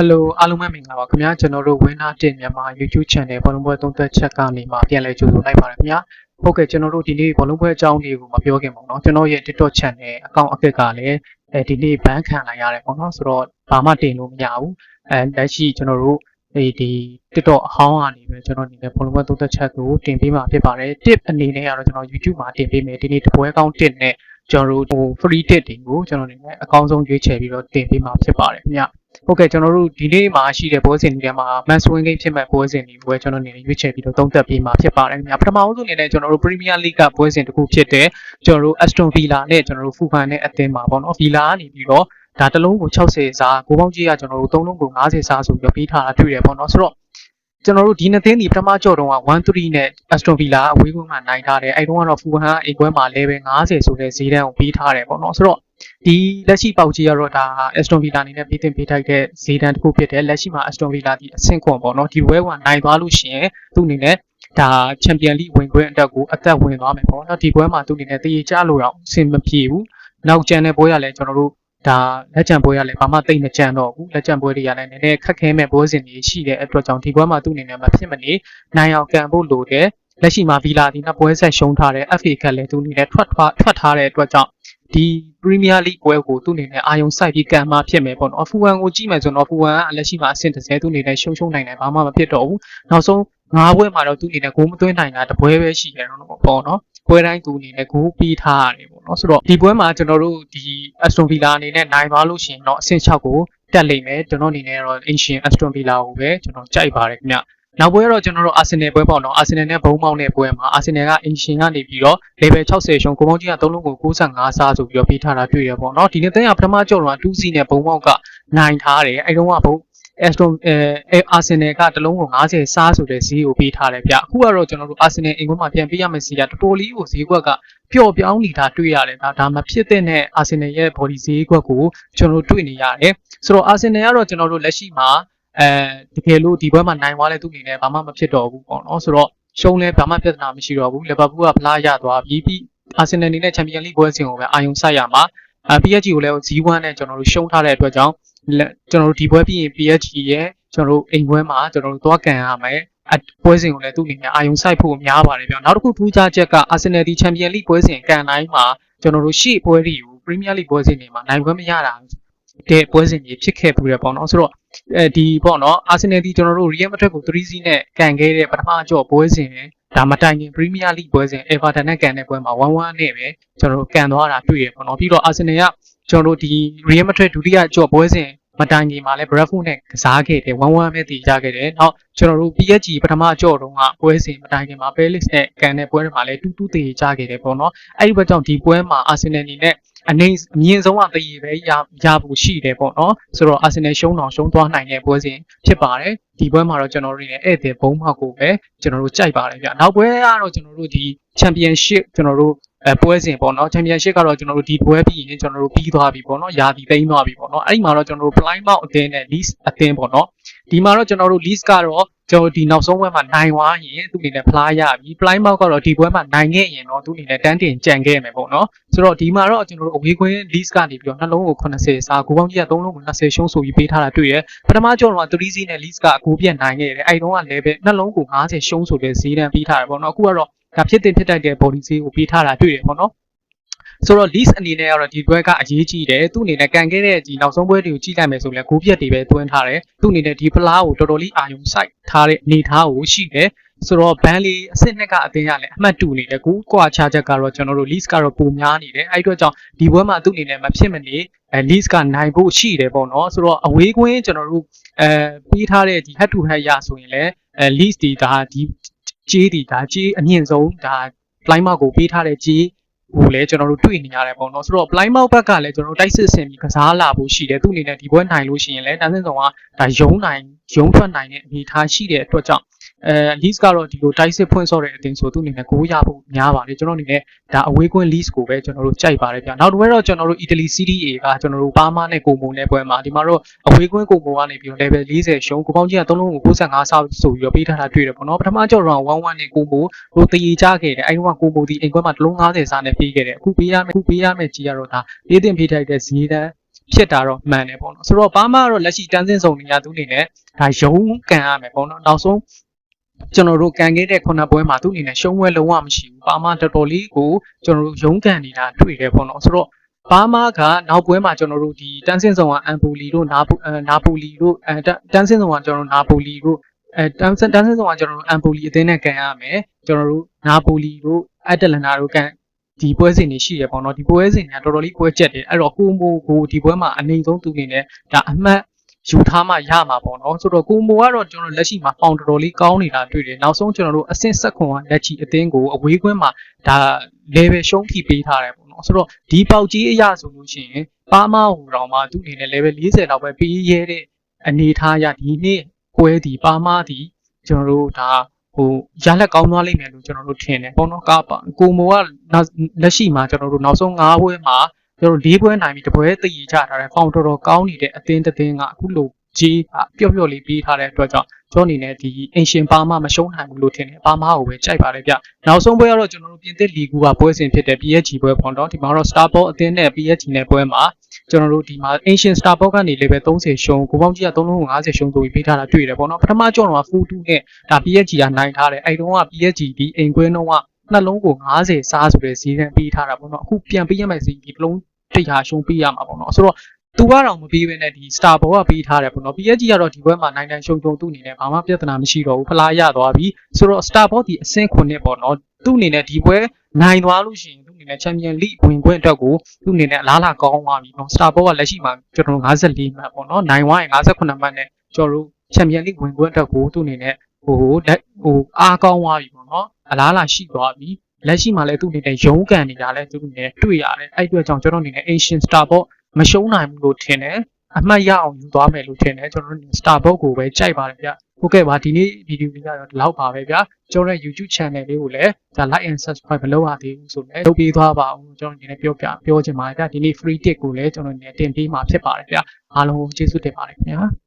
Hello အားလုံးပဲမင်္ဂလာပါခင်ဗျာကျွန်တော်တို့ Winner တင်မြန်မာ YouTube Channel ဘောလုံးပွဲသုံးသက်ချက်ကနေမှပြန်လည်ကြိုဆိုလိုက်ပါတယ်ခင်ဗျာဟုတ်ကဲ့ကျွန်တော်တို့ဒီနေ့ဘောလုံးပွဲအကြောင်းတွေကိုမပြောခင်ပေါ့နော်ကျွန်တော်ရဲ့ TikTok Channel အကောင့်အကက်ကလည်းအဲဒီနေ့ ban ခံလိုက်ရတယ်ပေါ့နော်ဆိုတော့ဘာမှတင်လို့မရဘူးအဲလက်ရှိကျွန်တော်တို့ဒီဒီ TikTok အဟောင်းကနေပဲကျွန်တော်အနေနဲ့ဘောလုံးပွဲသုံးသက်ချက်ကိုတင်ပေးမှာဖြစ်ပါတယ် tip အနေနဲ့ကတော့ကျွန်တော် YouTube မှာတင်ပေးမယ်ဒီနေ့တပွဲကောင်း tip နဲ့ ကျွန်တော်တို့ဟို free tip တွေကိုကျွန်တော်အနေနဲ့အကောင်းဆုံးရွေးချယ်ပြီးတော့တင်ပေးမှာဖြစ်ပါတယ်ခင်ဗျာဟုတ်ကဲ့ကျွန်တော်တို့ဒီနေ့မှာရှိတဲ့ပွဲစဉ်တွေထဲမှာ match win game ဖြစ်မဲ့ပွဲစဉ်တွေကိုပဲကျွန်တော်အနေနဲ့ရွေးချယ်ပြီးတော့သုံးသပ်ပေးမှာဖြစ်ပါတယ်ခင်ဗျာပထမဦးဆုံးအနေနဲ့ကျွန်တော်တို့ Premier League ကပွဲစဉ်တစ်ခုဖြစ်တဲ့ကျွန်တော်တို့ Aston Villa နဲ့ကျွန်တော်တို့ Fulham နဲ့အသင်းမှာပေါ့နော် Villa ကနေပြီးတော့ဒါတစ်လုံးကို60စားကိုပေါင်းကြီးကကျွန်တော်တို့3လုံးကို90စားဆိုပြီးတော့ပေးထားတာတွေ့ရပေါ့နော်ဆိုတော့ ကျွန်တော်တို့ဒီနှစ်သင်းဒီပထမကြော်တုန်းက1-3နဲ့ Aston Villa အဝေးကွင်းမှာနိုင်ထားတယ်အဲ့တုန်းကတော့ Fulham အိမ်ကွင်းမှာလည်းပဲ90ဆိုတဲ့ဈေးတန်းကိုပေးထားတယ်ပေါ့နော်ဆိုတော့ဒီလက်ရှိပေါက်ကြီးကတော့ဒါ Aston Villa အနေနဲ့ပေးတင်ပေးထိုက်တဲ့ဈေးတန်းတစ်ခုဖြစ်တယ်လက်ရှိမှာ Aston Villa ဒီအဆင့်ခွန်ပေါ့နော်ဒီဝဲကနိုင်သွားလို့ရှိရင်သူ့အနေနဲ့ဒါချန်ပီယံလိဝင်ခွင့်အတွက်ကိုအသက်ဝင်သွားမယ်ပေါ့နော်ဒီပွဲမှာသူ့အနေနဲ့တည်ကြလို့တော့အဆင်မပြေဘူးနောက်ကျန်တဲ့ပွဲကလည်းကျွန်တော်တို့ ဒါလက်ချံပွဲရလဲဘာမှတိတ်မကြံတော့ဘူးလက်ချံပွဲတွေကလည်းနည်းနည်းခက်ခဲမဲ့ပွဲစဉ်တွေရှိတဲ့အတွက်ကြောင့်ဒီပွဲမှာသူ့အနေနဲ့မဖြစ်မနေနိုင်အောင်ကန်ဖို့လိုတယ်လက်ရှိမှာဗီလာဒီနောက်ပွဲဆက်ရှုံးထားတဲ့ FA ကလည်းသူ့အနေနဲ့ထွက်ထွက်ထွက်ထားတဲ့အတွက်ကြောင့်ဒီ Premier League ပွဲကိုသူ့အနေနဲ့အာယုံစိုက်ပြီးကန်မှဖြစ်မယ်ပေါ့နော်ဖူဝမ်ကိုကြည့်မယ်ဆိုတော့ဖူဝမ်ကလက်ရှိမှာအဆင့်30သူ့အနေနဲ့ရှုံးရှုံးနိုင်တယ်ဘာမှမဖြစ်တော့ဘူးနောက်ဆုံးငါးပွဲမှာတော့သူ့အနေနဲ့ဂိုးမသွင်းနိုင်တာတပွဲပဲရှိတယ်တော့ပေါ့နော် ပွဲတိုင်းသူအနေနဲ့ဂိုးပြီးထားရတယ်ပေါ့နော်ဆိုတော့ဒီပွဲမှာကျွန်တော်တို့ဒီ Aston Villa အနေနဲ့နိုင်သွားလို့ရှိရင်တော့အဆင့်6ကိုတက်လိမ့်မယ်ကျွန်တော်အနေနဲ့တော့ Ancient Aston Villa ကိုပဲကျွန်တော်ကြိုက်ပါတယ်ခင်ဗျနောက်ပွဲတော့ကျွန်တော်တို့ Arsenal ပွဲပေါ့နော် Arsenal နဲ့ဘုံမောက်တဲ့ပွဲမှာ Arsenal က Ancient ကနေပြီးတော့ level 60ရှုံးကိုပေါင်းကြီးက3လုံးကို65စားဆိုပြီးတော့ပေးထားတာတွေ့ရပေါ့နော်ဒီနေ့တန်းကပထမကြော်တော့2စီနဲ့ဘုံမောက်ကနိုင်ထားတယ်အဲ့တုန်းကဘုံ Aston အဲအာဆင်နယ်ကတလုံးကို90စားဆိုတဲ့ဈေးကိုပေးထားတယ်ဗျအခုကတော့ကျွန်တော်တို့အာဆင်နယ်အင်ကွန်းမှာပြန်ပေးရမယ့်ဈေးကတော်တော်လေးကိုဈေးကွက်ကပျော့ပြောင်းနေတာတွေ့ရတယ်ဒါဒါမဖြစ်တဲ့နဲ့အာဆင်နယ်ရဲ့ body ဈေးကွက်ကိုကျွန်တော်တို့တွေ့နေရတယ်ဆိုတော့အာဆင်နယ်ကတော့ကျွန်တော်တို့လက်ရှိမှာအဲတကယ်လို့ဒီဘက်မှာနိုင်သွားလဲသူ့အနေနဲ့ဘာမှမဖြစ်တော့ဘူးပေါ့နော်ဆိုတော့ရှုံးလဲဘာမှပြဿနာမရှိတော့ဘူးလီဗာပူးကဖလားရသွားပြီးပြီးအာဆင်နယ်အနေနဲ့ချန်ပီယံလိပွဲစဉ်ကိုပဲအာယုံစိုက်ရမှာအ PSG ကိုလည်း G1 နဲ့ကျွန်တော်တို့ရှုံးထားတဲ့အတွက်ကြောင့် ကျွန်တော်တို့ဒီပွဲပြီးရင် PSG ရဲ့ကျွန်တော်တို့အိမ်ပွဲမှာကျွန်တော်တို့သွားကန်ရမယ်အပွဲစဉ်ကိုလည်းသူ့အနေနဲ့အာယုံဆိုင်ဖို့များပါတယ်ဗျနောက်တစ်ခုထူးခြားချက်ကအာဆင်နယ်ဒီချန်ပီယံလိပွဲစဉ်ကန်တိုင်းမှာကျွန်တော်တို့ရှေ့ပွဲတွေကိုပရီးမီးယားလိပွဲစဉ်တွေမှာနိုင်ပွဲမရတာတဲ့ပွဲစဉ်တွေဖြစ်ခဲ့ပူတယ်ပေါ့နော်ဆိုတော့အဲဒီပေါ့နော်အာဆင်နယ်ဒီကျွန်တော်တို့ရီယယ်မက်ဒရစ်ကို3-0နဲ့ကန်ခဲ့တဲ့ပထမအကြော့ပွဲစဉ်ဒါမတိုင်ခင်ပရီးမီးယားလိပွဲစဉ်အေဗာတန်နဲ့ကန်တဲ့ပွဲမှာ1-1နဲ့ပဲကျွန်တော်တို့ကန်သွားတာတွေ့ရပေါ့နော်ပြီးတော့အာဆင်နယ်က ကျွန်တော်တို့ဒီရီယယ်မက်ဒရစ်ဒုတိယအကြော့ပွဲစဉ်မတိုင်ခင်မှာလည်း Bradford နဲ့ကစားခဲ့တယ်1-1ပဲတည်ကြခဲ့တယ်။နောက်ကျွန်တော်တို့ PSG ပထမကြော့တုန်းကပွဲစဉ်မတိုင်ခင်မှာ Palace နဲ့ကန်တဲ့ပွဲတွေမှာလည်း2-2တည်ကြခဲ့တယ်ပေါ့နော်။အဲ့ဒီဘက်ကြောင့်ဒီပွဲမှာ Arsenal အနေနဲ့အနေအမြင့်ဆုံးကတည်ရပဲရရဖို့ရှိတယ်ပေါ့နော်။ဆိုတော့ Arsenal ရှုံးတော့ရှုံးသွားနိုင်တဲ့ပွဲစဉ်ဖြစ်ပါတယ်။ဒီပွဲမှာတော့ကျွန်တော်တို့နေဧည့်သည်ဘုံမောက်ကိုပဲကျွန်တော်တို့ကြိုက်ပါတယ်ဗျ။နောက်ပွဲကတော့ကျွန်တော်တို့ဒီ Championship ကျွန်တော်တို့ အဲပွဲစဉ်ပေါ့နော်ချန်ပီယံရှစ်ကတော့ကျွန်တော်တို့ဒီပွဲပြီးရင်ကျွန်တော်တို့ပြီးသွားပြီပေါ့နော်ယာတီသိမ်းသွားပြီပေါ့နော်အဲ့ဒီမှာတော့ကျွန်တော်တို့ Plymouth အသင်းနဲ့ Leeds အသင်းပေါ့နော်ဒီမှာတော့ကျွန်တော်တို့ Leeds ကတော့ကျွန်တော်ဒီနောက်ဆုံးပွဲမှာနိုင်သွားရင်သူ့အနေနဲ့ဖလားရပြီ Plymouth ကတော့ဒီပွဲမှာနိုင်ခဲ့ရင်တော့သူ့အနေနဲ့တန်းတင်ကြံခဲ့မယ်ပေါ့နော်ဆိုတော့ဒီမှာတော့ကျွန်တော်တို့အဝေးကွင်း Leeds ကနေပြီးတော့နှလုံးကို80စာဂိုးပေါင်းကြီးက3လုံးကို20ရှုံးဆိုပြီးပေးထားတာတွေ့ရပထမကြောတော့3စီးနဲ့ Leeds ကအကူပြတ်နိုင်ခဲ့တယ်အဲ့တုန်းကလည်းပဲနှလုံးကို90ရှုံးဆိုတဲ့ဈေးတန်းပေးထားတယ်ပေါ့နော်အခုကတော့ ဒါဖြစ်တင်ဖြစ်တတ်တဲ့ body ဈေးကိုပေးထားတာတွေ့ရပေါ့နော်ဆိုတော့ list အနေနဲ့ကတော့ဒီဘွဲကအရေးကြီးတယ်သူ့အနေနဲ့ကန်ခဲ့တဲ့ဒီနောက်ဆုံးဘွဲတွေကိုကြည့်လိုက်မယ်ဆိုရင်ဂိုးပြက်တွေပဲတွင်းထားတယ်သူ့အနေနဲ့ဒီဖလားကိုတော်တော်လေးအာရုံစိုက်ထားတဲ့အနေထားကိုရှိတယ်ဆိုတော့ဘန်လီအစစ်နှစ်ကအတင်းရလဲအမှတ်တူနေတယ်ကိုကွာချချက်ကတော့ကျွန်တော်တို့ list ကတော့ပုံများနေတယ်အဲ့အတွက်ကြောင့်ဒီဘွဲမှာသူ့အနေနဲ့မဖြစ်မနေအဲ list ကနိုင်ဖို့ရှိတယ်ပေါ့နော်ဆိုတော့အဝေးကွင်းကျွန်တော်တို့အဲပြီးထားတဲ့ဒီ head to head ရဆိုရင်လည်းအဲ list ဒီဒါဒီ ကြေးဒီဒါကြေးအမြင့်ဆုံးဒါ line mark ကိုပေးထားတဲ့ကြေးဟိုလည်းကျွန်တော်တို့တွေ့နေရတယ်ပေါ့နော်ဆိုတော့ blind mouth ဘက်ကလည်းကျွန်တော်တို့တိုက်စစ်ဆင်ပြီးကစားလာဖို့ရှိတယ်သူအနေနဲ့ဒီဘွဲနိုင်လို့ရှိရင်လည်းတန်းစင်ဆောင်ကဒါယုံနိုင်ယုံထွက်နိုင်တဲ့အနေအထားရှိတဲ့အတွက်ကြောင့် အဲ lease ကတော့ဒီလိုတိုက်စစ်ဖွင့်ဆော့တဲ့အတင်းဆိုသူအနေနဲ့ကိုးရဖို့များပါတယ်ကျွန်တော်အနေနဲ့ဒါအဝေးကွင်း lease ကိုပဲကျွန်တော်တို့ကြိုက်ပါတယ်ဗျနောက်တစ်ဝက်တော့ကျွန်တော်တို့ Italy Serie A ကကျွန်တော်တို့ပါမာနဲ့ကိုမုံနဲ့ပွဲမှာဒီမှာတော့အဝေးကွင်းကိုမုံကနေပြီးတော့ level 40ရှုံးကိုပေါင်းကြီးက3လုံးကို65ဆောက်ဆိုပြီးတော့ပေးထားတာတွေ့တယ်ပေါ့နော်ပထမကြော်တော့11နဲ့ကိုမုံဟိုတည်ကြခဲ့တယ်အဲဒီတော့ကိုမုံဒီအိမ်ကွင်းမှာ3လုံး90စားနဲ့ပေးခဲ့တယ်အခုပေးရမယ်အခုပေးရမယ်ကြီးကတော့ဒါပေးတင်ပေးထိုက်တဲ့ဈေးတန်းဖြစ်တာတော့မှန်တယ်ပေါ့နော်ဆိုတော့ဘာမှတော့လက်ရှိတန်းစင်းဆောင်နေရသူအနေနဲ့ဒါယုံကန်ရမယ်ပေါ့နော်နောက်ဆုံး ကျွန်တော်တို့ကန်ခဲ့တဲ့ခုနပွဲမှာသူအနေနဲ့ရှုံးပွဲလုံးဝမရှိဘူးဘာမှတော်တော်လေးကိုကျွန်တော်တို့ယုံကန်နေတာတွေ့တယ်ပေါ့နော်ဆိုတော့ဘာမားကနောက်ပွဲမှာကျွန်တော်တို့ဒီတန်းစင်းဆောင်ကအမ်ပူလီတို့နာပူနာပူလီတို့အဲတန်းစင်းဆောင်ကကျွန်တော်တို့နာပူလီတို့အဲတန်းစင်းတန်းစင်းဆောင်ကကျွန်တော်တို့အမ်ပူလီအသင်းနဲ့ကန်ရမယ်ကျွန်တော်တို့နာပူလီတို့အက်တလန်နာတို့ကန်ဒီပွဲစဉ်တွေရှိရပေါ့နော်ဒီပွဲစဉ်တွေကတော်တော်လေးပွဲကျက်တယ်အဲ့တော့ကိုမိုကိုဒီပွဲမှာအနေဆုံးသူနေနဲ့ဒါအမှတ် ယူထားမှရမှာပေါ့နော်ဆိုတော့ကိုမိုကတော့ကျွန်တော်လက်ရှိမှာပေါင်တော်တော်လေးကောင်းနေတာတွေ့တယ်နောက်ဆုံးကျွန်တော်တို့အဆင့်ဆက်ခွန်ကလက်ချီအသင်းကိုအဝေးကွင်းမှာဒါ level ရှုံးထိပေးထားတယ်ပေါ့နော်ဆိုတော့ဒီပေါက်ကြီးအရာဆိုလို့ရှိရင်ပါမဟူတော်မှာသူ့အနေနဲ့ level 40လောက်ပဲပေးရတဲ့အနေထားရဒီနေ့ပွဲဒီပါမဒီကျွန်တော်တို့ဒါဟိုရလက်ကောင်းသွားလိမ့်မယ်လို့ကျွန်တော်တို့ထင်တယ်ပေါ့နော်ကကိုမိုကလက်ရှိမှာကျွန်တော်တို့နောက်ဆုံး၅ပွဲမှာ ကျွန်တော်တို့၄ပွဲနိုင်ပြီးတပွဲတည်ရချထားတယ်ဖောင်တော်တော်ကောင်းနေတဲ့အသင်းတစ်သင်းကအခုလိုကြီးပျော့ပျော့လေးပေးထားတဲ့အတွက်ကြောင့်ကျွန်တော်အနေနဲ့ဒီအင်ရှင်ပါမမရှုံးနိုင်ဘူးလို့ထင်တယ်ပါမကိုပဲကြိုက်ပါတယ်ဗျနောက်ဆုံးပွဲကတော့ကျွန်တော်တို့ပြင်သစ်လီဂူကပွဲစဉ်ဖြစ်တဲ့ PSG ပွဲပေါ့နော်ဒီမှာတော့ Starboy အသင်းနဲ့ PSG နဲ့ပွဲမှာကျွန်တော်တို့ဒီမှာ Ancient Starboy ကနေ level 30ရှုံးကိုပေါင်းကြီးက350ရှုံးဆိုပြီးပေးထားတာတွေ့တယ်ပေါ့နော်ပထမကြောတော့ဖူးတူးနဲ့ဒါ PSG ကနိုင်ထားတယ်အဲ့တုန်းက PSG ဒီအိမ်ကွင်းတော့က နှလုံးကို90စားဆိုတဲ့ဈေးနဲ့ပေးထားတာပေါ့နော်အခုပြန်ပေးရမယ့်ဈေးဒီလုံးတိတ်ဟာရှုံးပေးရမှာပေါ့နော်ဆိုတော့သူကတော့မပြီးဘဲနဲ့ဒီ Star Ball ကပေးထားတယ်ပေါ့နော် PSG ကတော့ဒီဘက်မှာနိုင်နိုင်ရှုံရှုံသူ့အနေနဲ့ဘာမှပြဿနာမရှိတော့ဘူးဖလားရသွားပြီဆိုတော့ Star Ball ဒီအဆင့်9နှစ်ပေါ့နော်သူ့အနေနဲ့ဒီပွဲနိုင်သွားလို့ရှိရင်သူ့အနေနဲ့ Champion League ဝင်ခွင့်အတွက်ကိုသူ့အနေနဲ့အလားအလာကောင်းသွားပြီနော် Star Ball ကလက်ရှိမှာကျွန်တော်တို့54မှတ်ပေါ့နော်နိုင်သွားရင်58မှတ်နဲ့ကျွန်တော်တို့ Champion League ဝင်ခွင့်အတွက်ကိုသူ့အနေနဲ့ဟိုလက်ဟိုအားကောင်းသွားပြီပေါ့နော် အလားအလာရှိသွားပြီလက်ရှိမှာလည်းသူ့အနေနဲ့ရုံးကန်နေတာလည်းသူ့အနေနဲ့တွေ့ရတယ်အဲ့အတွက်ကြောင့်ကျွန်တော်အနေနဲ့ Asian Star Ball မရှုံးနိုင်ဘူးလို့ထင်တယ်အမှတ်ရအောင်ယူသွားမယ်လို့ထင်တယ်ကျွန်တော်တို့ Starbucks ကိုပဲကြိုက်ပါတယ်ဗျဟုတ်ကဲ့ပါဒီနေ့ဗီဒီယိုလေးကတော့ဒီလောက်ပါပဲဗျကျွန်တော်ရဲ့ YouTube channel လေးကိုလည်းဒါ like and subscribe မလုပ်ရသေးဘူးဆိုလည်းလုပ်ပေးသွားပါဦးကျွန်တော်ဒီနေ့ပြောပြပြောချင်ပါတယ်ဗျဒီနေ့ free tip ကိုလည်းကျွန်တော်နေတင်ပေးမှာဖြစ်ပါတယ်ဗျအားလုံးကျေးဇူးတင်ပါတယ်ခင်ဗျာ